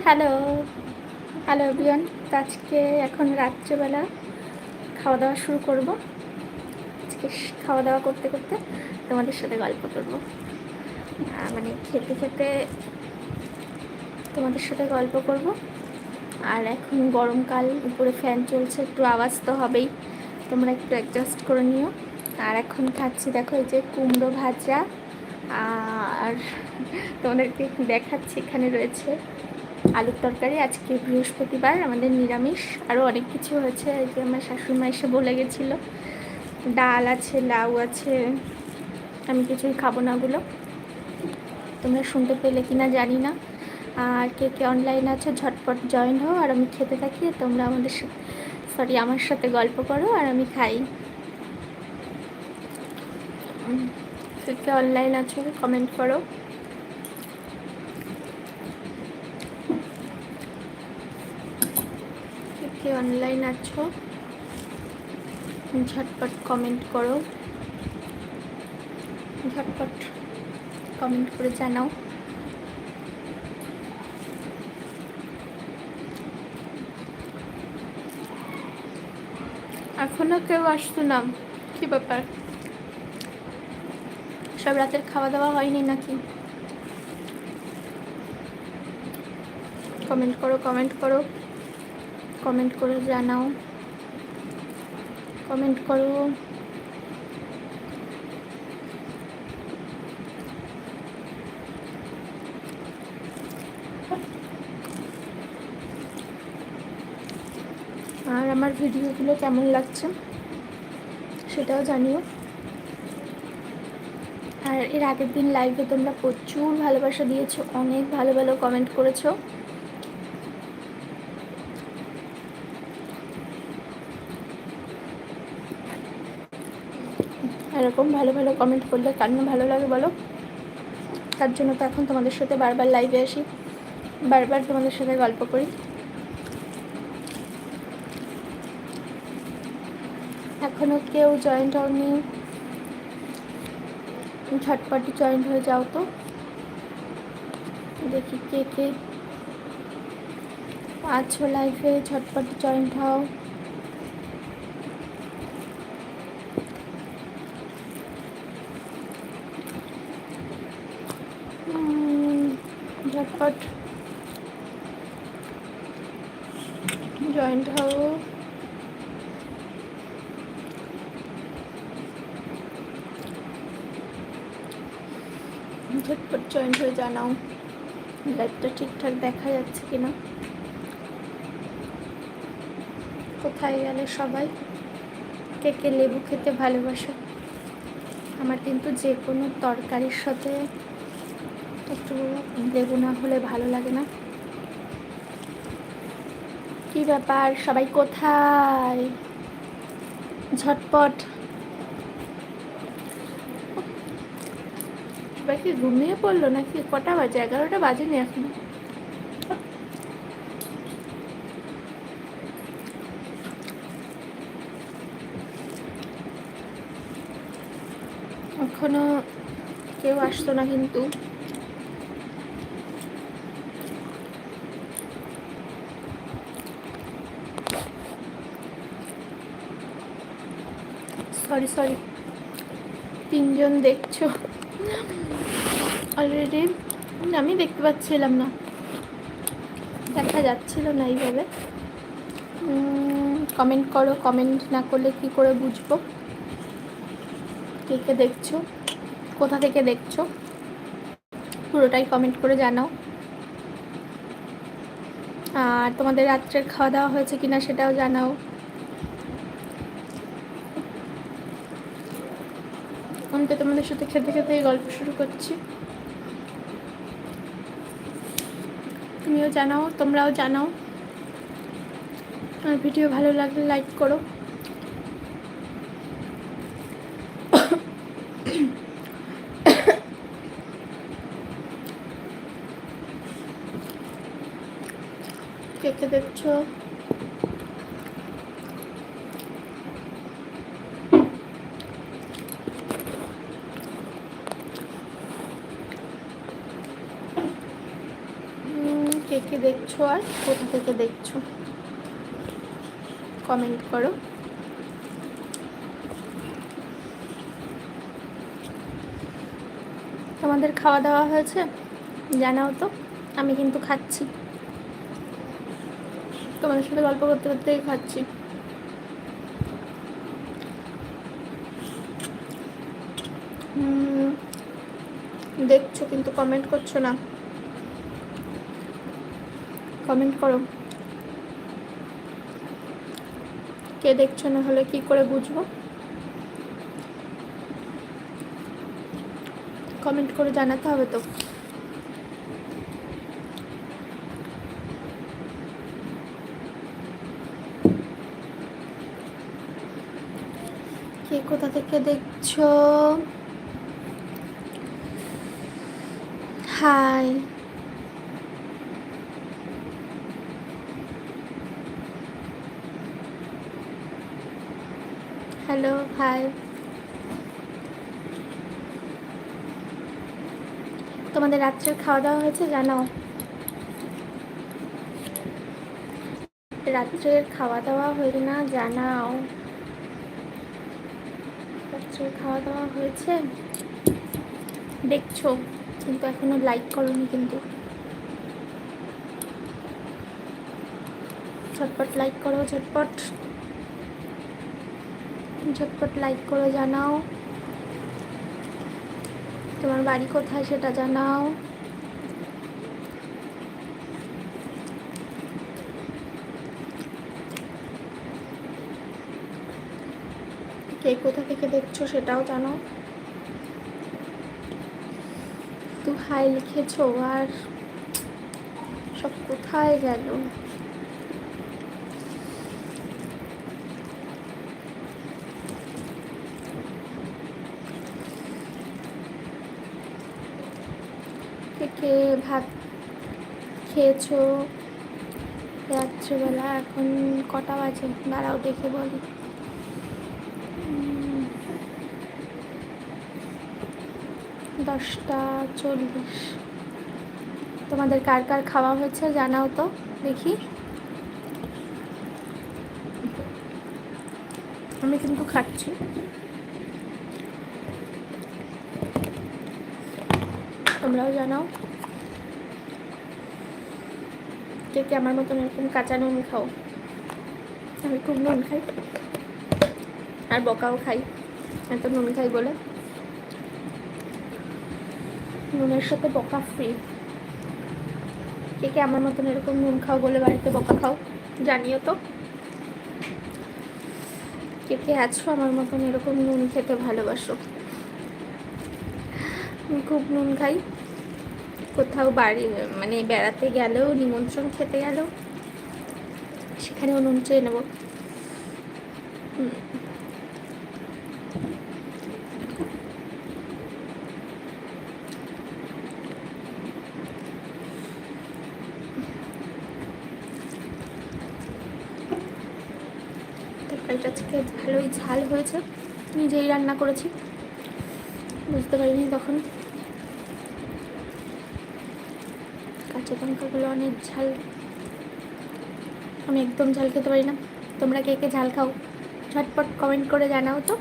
Hello. Hello বিয়ন আজকে এখন রাত্রেবেলা খাওয়া দাওয়া শুরু করব। আজকে খাওয়া দাওয়া করতে করতে তোমাদের সাথে গল্প করব। মানে খেতে খেতে তোমাদের সাথে গল্প করব। আর এখন গরমকাল, উপরে ফ্যান চলছে, একটু আওয়াজ তো হবেই। তোমরা একটু অ্যাডজাস্ট করে নিও। আর এখন খাচ্ছি, দেখো এই যে কুমড়ো ভাজা। আর তোমাদেরকে দেখাচ্ছি, এখানে রয়েছে আলুর তরকারি আজকে বৃহস্পতিবার, আমাদের নিরামিষ। আরও অনেক কিছু হয়েছে যে আমার শাশুড়িমা এসে বলে গেছিল। ডাল আছে, লাউ আছে, আমি কিছুই খাব না ওগুলো তোমরা শুনতে পেলে কিনা জানি না। আর কে কে অনলাইন আছে, ঝটপট জয়েন হও। আর আমি খেতে থাকি, তোমরা আমাদের সরি আমার সাথে গল্প করো, আর আমি খাই। কে কে অনলাইন আছে কমেন্ট করো কে অনলাইন আছো? ঝটপট কমেন্ট করো। ঝটপট কমেন্ট করে জানাও। এখনও কেউ আসতো না? কি ব্যাপার? সব রাতের খাওয়া দাওয়া হয়নি নাকি? কমেন্ট করো কমেন্ট করো। কমেন্ট করে জানাও। কমেন্ট করো। আর আমার ভিডিওগুলো কেমন লাগছে সেটাও জানিও। আর এর আগের দিন লাইভে তোমরা প্রচুর ভালোবাসা দিয়েছ, অনেক ভালো ভালো কমেন্ট করেছ। এরকম ভালো ভালো কমেন্ট করলে কার ভালো লাগে বলো? তার জন্য তো এখন তোমাদের সাথে বারবার লাইভে আসি। বারবার তোমাদের সাথে গল্প করি। এখনও কেউ জয়েন্ট হওনি ঝটপটি জয়েন্ট হয়ে যাও তো। দেখি কে কে আছো লাইফে ঝটপটি জয়েন্ট হও। ঝটপট জয়েন্ট হও ঝটপট জয়েন্ট হয়ে জানাও। লাইটটা ঠিকঠাক দেখা যাচ্ছে কিনা? কোথায় গেলে সবাই? কে কে লেবু খেতে ভালোবাসে? আমার কিন্তু যে কোনো তরকারির সাথে একটু লেবু না হলে ভালো লাগে না। কি ব্যাপার? সবাই কোথায়? ঝটপট। সবাই কি ঘুমিয়ে পড়ল নাকি? কটা বাজে? এগারোটা বাজেনি এখন। এখনও কেউ আসতো না কিন্তু। Sorry sorry. তিনজন দেখছ। অলরেডি আমি দেখতে পাচ্ছিলাম না। দেখা যাচ্ছিল না এইভাবে। কমেন্ট করো কমেন্ট না করলে কি করে বুঝব? কে কে দেখছ? কোথা থেকে দেখছ? পুরোটাই কমেন্ট করে জানাও। আর তোমাদের রাত্রের খাওয়া দাওয়া হয়েছে কিনা সেটাও জানাও। আমি তোমাদের সাথে খেতে খেতে গল্প শুরু করছি। তুমিও জানাও, তোমরাও জানাও। আর ভিডিও ভালো লাগলে লাইক করো। কে দেখছ কে কে দেখছ আর? কোথা থেকে দেখছ? কমেন্ট করো। তোমাদের খাওয়া দাওয়া হয়েছে? জানাও তো। আমি কিন্তু খাচ্ছি। তোমাদের সাথে গল্প করতে করতেই খাচ্ছি। দেখছ কিন্তু কমেন্ট করছ না। কমেন্ট করো। কে দেখছ না হলে কি করে বুঝব? কমেন্ট করে জানাতে হবে তো। কে কোথা থেকে দেখছ? হাই। হ্যালো হাই তোমাদের রাত্রের খাওয়া দাওয়া হয়েছে জানাও রাত্রের খাওয়া দাওয়া হয়েছে না, জানাও। রাত্রের খাওয়া দাওয়া হয়েছে? দেখছ, কিন্তু এখনও লাইক করনি কিন্তু। ঝটপট লাইক করো, ঝটপট। ঝটপট লাইক করে জানাও। তোমার বাড়ি কোথায় সেটা জানাও। কে কোথা থেকে দেখছ সেটাও জানাও। তো হাই লিখেছো আর সব কোথায় গেল? কে ভাত খেয়েছো রাত্রিবেলা, এখন কটা বাজে? দাঁড়াও দেখে বলি। দশটা চল্লিশ। তোমাদের কার কার খাওয়া হয়েছে জানাও তো, দেখি। আমি কিন্তু খাচ্ছি। তোমরাও জানাও। কে কে আমার মতন এরকম কাঁচা নুন খাও? আমি খুব নুন খাই। আর বকাও খাই। এত নুন খাই বলে। নুনের সাথে বকা ফ্রি কে কে আমার মতন এরকম নুন খাও বলে বাড়িতে বকা খাও, জানিও তো। কে কে আছো আমার মতন এরকম নুন খেতে ভালোবাসো? আমি খুব নুন খাই। কোথাও বাড়ি মানে বেড়াতে গেলেও, নিমন্ত্রণ খেতে গেলেও, সেখানে নুন চেয়ে নেব। ভালোই ঝাল হয়েছে। নিজেই রান্না করেছি। বুঝতে পারিনি তখন। লঙ্কাগুলো অনেক ঝাল। আমি একদম ঝাল খেতে পারি না। তোমরা কে কে ঝাল খাও, ঝটপট কমেন্ট করে জানাও তো।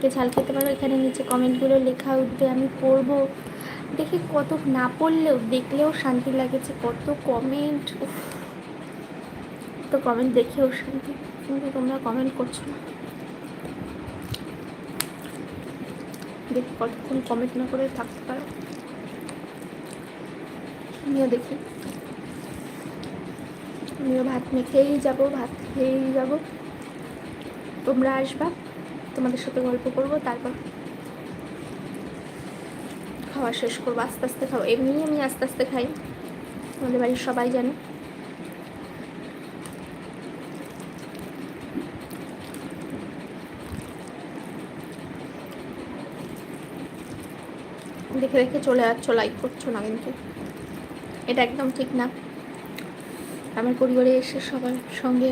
কে ঝাল খেতে পারো, এখানে নিচে কমেন্টগুলো লেখা উঠবে, আমি পড়ব। দেখি কত না পড়লেও, দেখলেও শান্তি লাগেছে, কত কমেন্ট তো কমেন্ট দেখেও শান্তি, কিন্তু তোমরা কমেন্ট করছ না। দেখি, কতক্ষণ কমেন্ট না করে থাকতে পারো। আমিও দেখি। আমিও ভাত মেখেই যাব, ভাত খেয়েই যাব। তোমরা আসবা, তোমাদের সাথে গল্প করব, তারপর খাওয়া শেষ করব। আস্তে আস্তে খাব এমনি আমি আস্তে আস্তে খাই। আমাদের বাড়ির সবাই জানে। দেখে দেখে চলে যাচ্ছ লাইক করছ না কিন্তু। এটা একদম ঠিক না। আমার পরিবারে এসে সবার সঙ্গে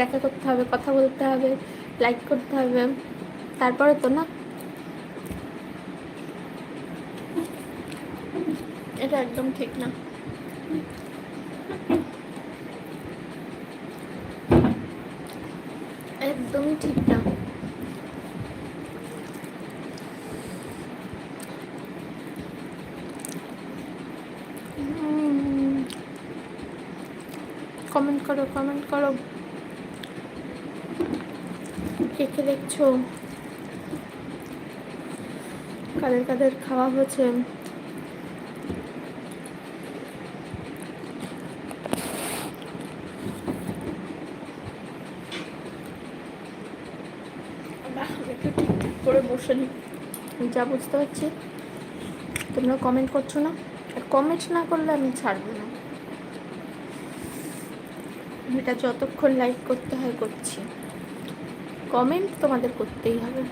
দেখা করতে হবে, কথা বলতে হবে লাইক করতে হবে। তারপরে তো না। এটা একদম ঠিক না একদমই ঠিক না কমেন্ট করো কমেন্ট করো। কে কে দেখছ? কাদের কাদের খাওয়া হয়েছে? করে বসে নিই যা বুঝতে পারছি। তোমরা কমেন্ট করছ না? আর কমেন্ট না করলে আমি ছাড়বো না। এটা যতক্ষণ লাইক করতে হয় করছি। কমেন্ট তোমাদের করতেই হবে।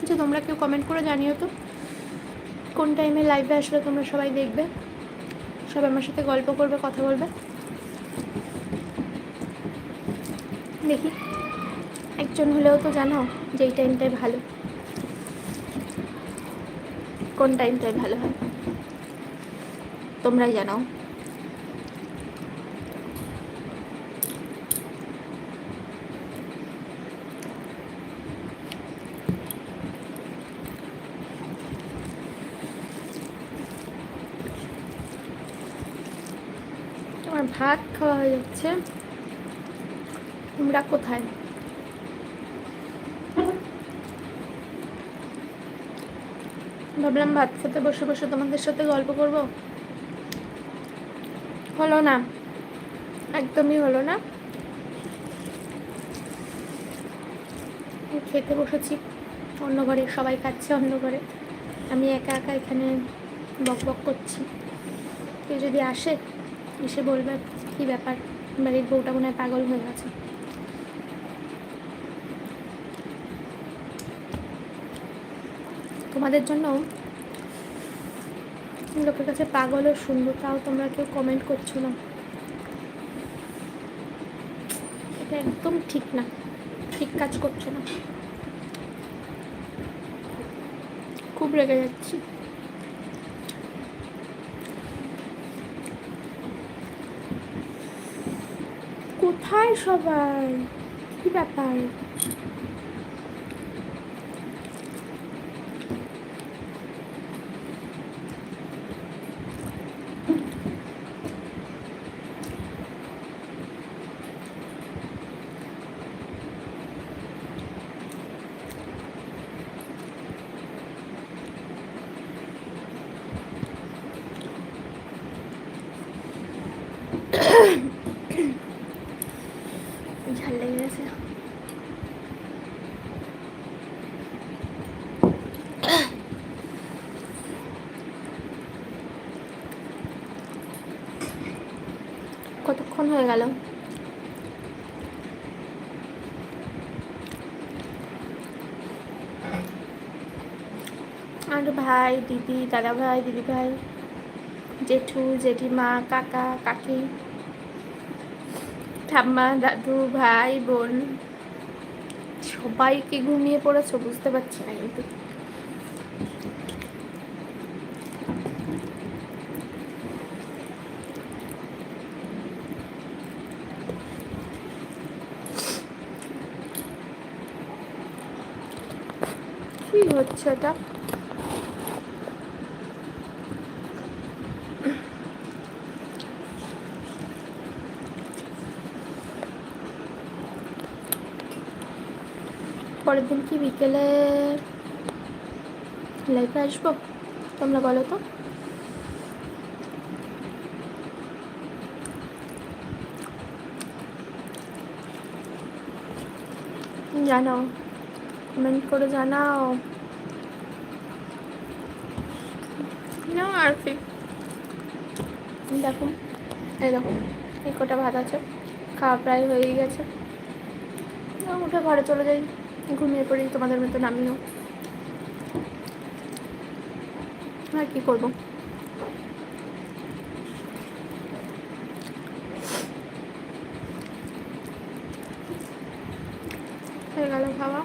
আচ্ছা তোমরা কেউ কমেন্ট করে জানিও তো। কোন টাইমে লাইভে আসলে তোমরা সবাই দেখবে? সবাই আমার সাথে গল্প করবে, কথা বলবে? দেখি। একজন হলেও তো জানো যে এই টাইমটাই ভালো। কোন টাইমটাই ভালো হয়? তোমরাই জানাও। আমার ভাত খাওয়া হয়ে যাচ্ছে। তোমরা কোথায়? ভাবলাম ভাত খেতে বসে বসে তোমাদের সাথে গল্প করব। হলো না। একদমই হলো না। খেতে বসেছি। অন্য ঘরে, সবাই খাচ্ছে অন্য ঘরে। আমি একা একা এখানে বক বক করছি। কেউ যদি আসে, এসে বলবে কি ব্যাপার? বাড়ির বউটা মনে হয় পাগল হয়ে গেছে। তোমাদের জন্য লোকের কাছে পাগল ও সুন্দর, তাও তোমরা কেউ কমেন্ট করছ না। এটা একদম ঠিক না, ঠিক কাজ করছ না। খুব রেগে যাচ্ছি। কোথায় সবাই? কি ব্যাপার ঝাল লেগে গেছে কতক্ষণ হয়ে গেল আর ভাই, দিদি, দাদা ভাই, দিদি ভাই, জেঠু, জেঠিমা, কাকা, কাকি, ঠাম্মা, দাদু ভাই, বোন, সবাইকে ঘুমিয়ে পড়েছো, বুঝতে পারছি না কিন্তু। এটা পরের দিন কি বিকেলে লাইফে আসব? তোমরা বলো তো। জানাও। কমেন্ট করে জানাও। কি। দেখো, এই দেখো, এই কটা ভাত আছে, খাওয়া প্রায় হয়েই গেছে। উঠে ঘরে চলে যাই, ঘুমিয়ে পড়ি, তোমাদের মতো নামিও আর কি করব? হয়ে গেল খাওয়া।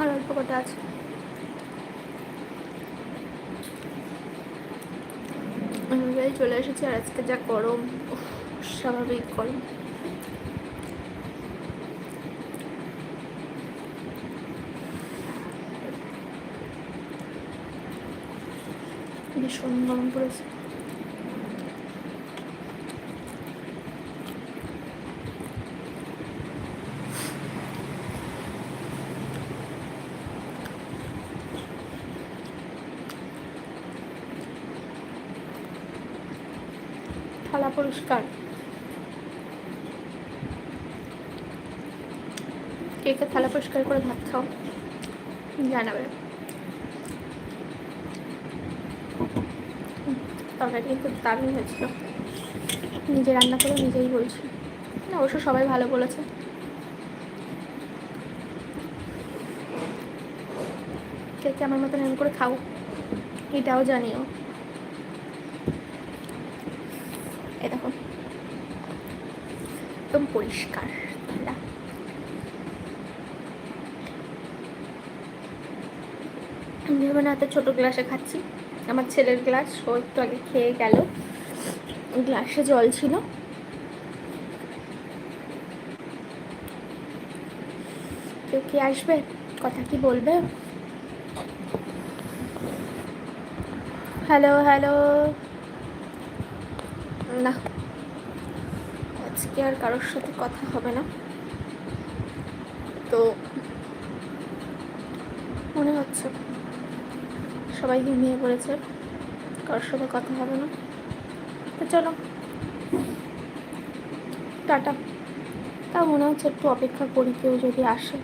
আর অল্প কটা আছে। অনুযায়ী চলে এসেছি আর আজকে যা গরম স্বাভাবিক গরম। ভীষণ গরম পড়েছে। থালা পরিষ্কার কে কে থালা পরিষ্কার করে ভাত খাও। জানাবে। তরকারি কিন্তু দারুণ হয়েছিল। নিজে রান্না করে নিজেই বলছি। না, অবশ্য সবাই ভালো বলেছে। কে আমার মতন এমন করে খাও। এটাও জানিও এই দেখো একদম পরিষ্কার। হাতে ছোটো গ্লাসে খাচ্ছি। আমার ছেলের গ্লাস, ও একটু আগে খেয়ে গেল। গ্লাসে জল ছিল। কেউ কি আসবে? কথা কি বলবে? হ্যালো হ্যালো না। আজকে আর কারোর সাথে কথা হবে না? তো মনে হচ্ছে সবাই ঘুমিয়ে পড়েছে, কারোর সাথে কথা হবে না। তো চলো, টাটা। তা মনে হচ্ছে একটু অপেক্ষা করি, কেউ যদি আসে।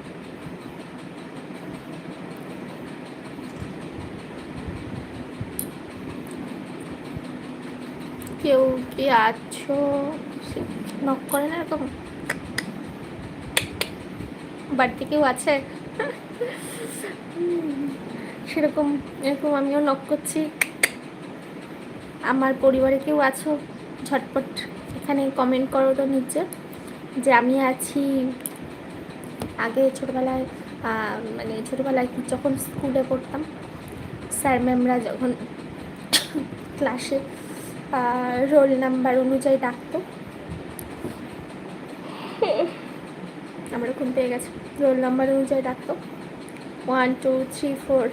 কেউ কি আছো? নক করে না এরকম? বাড়িতে কেউ আছে? সেরকম, এরকম আমিও নক করছি। আমার পরিবারে কেউ আছো? ঝটপট এখানে কমেন্ট করো তো নিচে যে আমি আছি। আগে ছোটোবেলায় মানে ছোটোবেলায় যখন স্কুলে পড়তাম স্যার ম্যামরা যখন ক্লাসে রোল নাম্বার অনুযায়ী ডাকতো। আমার ঘুম পেয়ে গেছে। রোল নাম্বার অনুযায়ী ডাকতো। ওয়ান টু থ্রি ফোর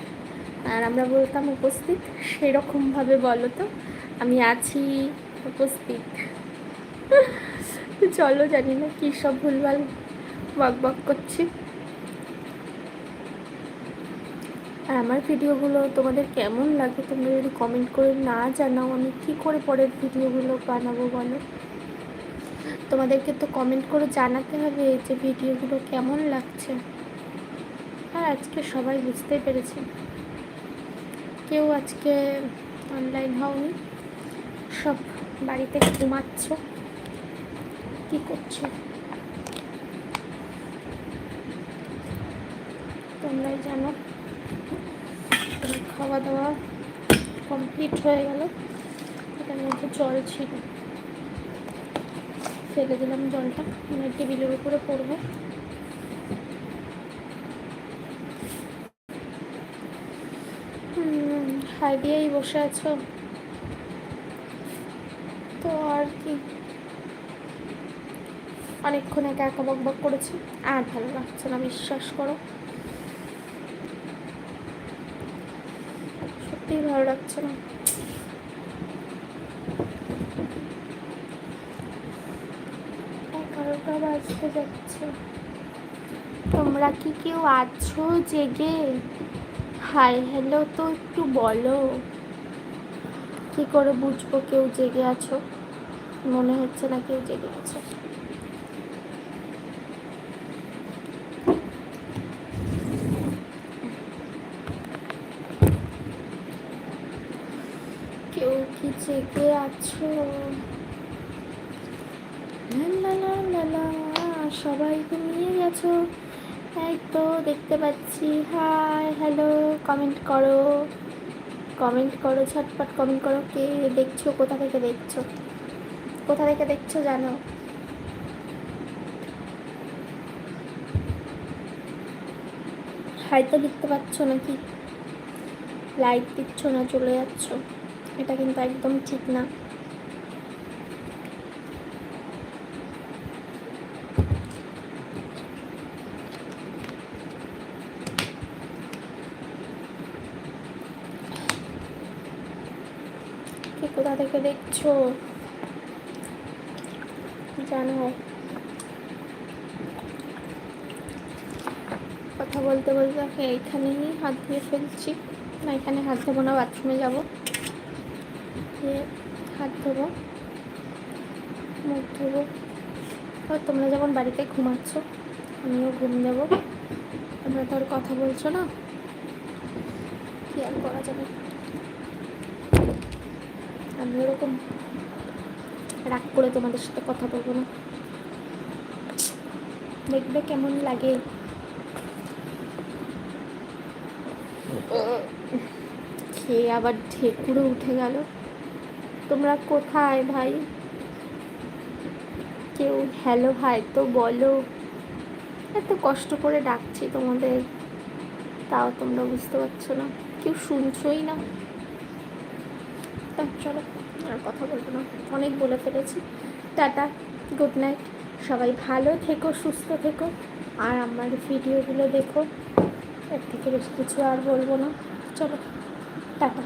আর আমরা বলতাম উপস্থিত। সেরকমভাবে বলো তো, আমি আছি উপস্থিত। চলো জানি না কী সব ভুলভাল বক বক করছি। আর আমার ভিডিওগুলো তোমাদের কেমন লাগে তোমরা যদি কমেন্ট করে না জানাও, আমি কী করে পরের ভিডিওগুলো বানাবো বলো? তোমাদেরকে তো কমেন্ট করে জানাতে হবে যে ভিডিওগুলো কেমন লাগছে। আর আজকে সবাই বুঝতেই পেরেছে। কেউ আজকে অনলাইন হওনি। সব বাড়িতে ঘুমাচ্ছ। কি করছ? তোমরাই জানো। খাওয়া দাওয়া কমপ্লিট হয়ে গেল। এটার মধ্যে জল ছিল। ফেলে দিলাম জলটা। মানে টেবিলের উপরে পড়বে। হাই দিয়েই বসে আছো। তো আর কি। অনেকক্ষণ একা একা বক বক করেছি। আর ভালো লাগছে না, বিশ্বাস করো। সত্যিই ভালো লাগছে না এগারোটা বাজতে যাচ্ছে। তোমরা কি কেউ আছো জেগে? হাই হ্যালো তো একটু বলো। কি করে বুঝব কেউ জেগে আছো? মনে হচ্ছে না কেউ জেগে আছে। কেউ কি জেগে আছো? সবাই ঘুমিয়ে গেছো? এই তো দেখতে পাচ্ছি। হাই, হ্যালো কমেন্ট করো। কমেন্ট করো ছটপট কমেন্ট করো কে দেখছ, কোথা থেকে দেখছ? কোথা থেকে দেখছ জানো? হাই তো লিখতে পারছ নাকি? লাইক দিচ্ছ না, চলে যাচ্ছ। এটা কিন্তু একদম ঠিক না। কোথা থেকে দেখছ? জানো। কথা বলতে বলতে এইখানেই হাত দিয়ে ফেলছি। না, এখানে হাত ধোবো না, বাথরুমে যাব। হাত ধোবো, মুখ ধোবো। আর তোমরা যখন বাড়িতে ঘুমাচ্ছ, আমিও ঘুম দেবো। তোমরা তো আর কথা বলছো না। কি আর করা যাবে? আমি এরকম রাগ করে তোমাদের সাথে কথা বলব না। দেখবে কেমন লাগে। খেয়ে আবার ঢেকুরে উঠে গেল? তোমরা কোথায় ভাই? কেউ হ্যালো ভাই তো বলো। এত কষ্ট করে ডাকছি তোমাদের, তাও তোমরা বুঝতে পারছ না। কেউ শুনছোই না। চলো, আর কথা বলব না। অনেক বলে ফেলেছি। টাটা গুড নাইট সবাই ভালো থেকো, সুস্থ থেকো। আর আমার ভিডিওগুলো দেখো। এর থেকে বেশি কিছু আর বলব না। চলো, টাটা।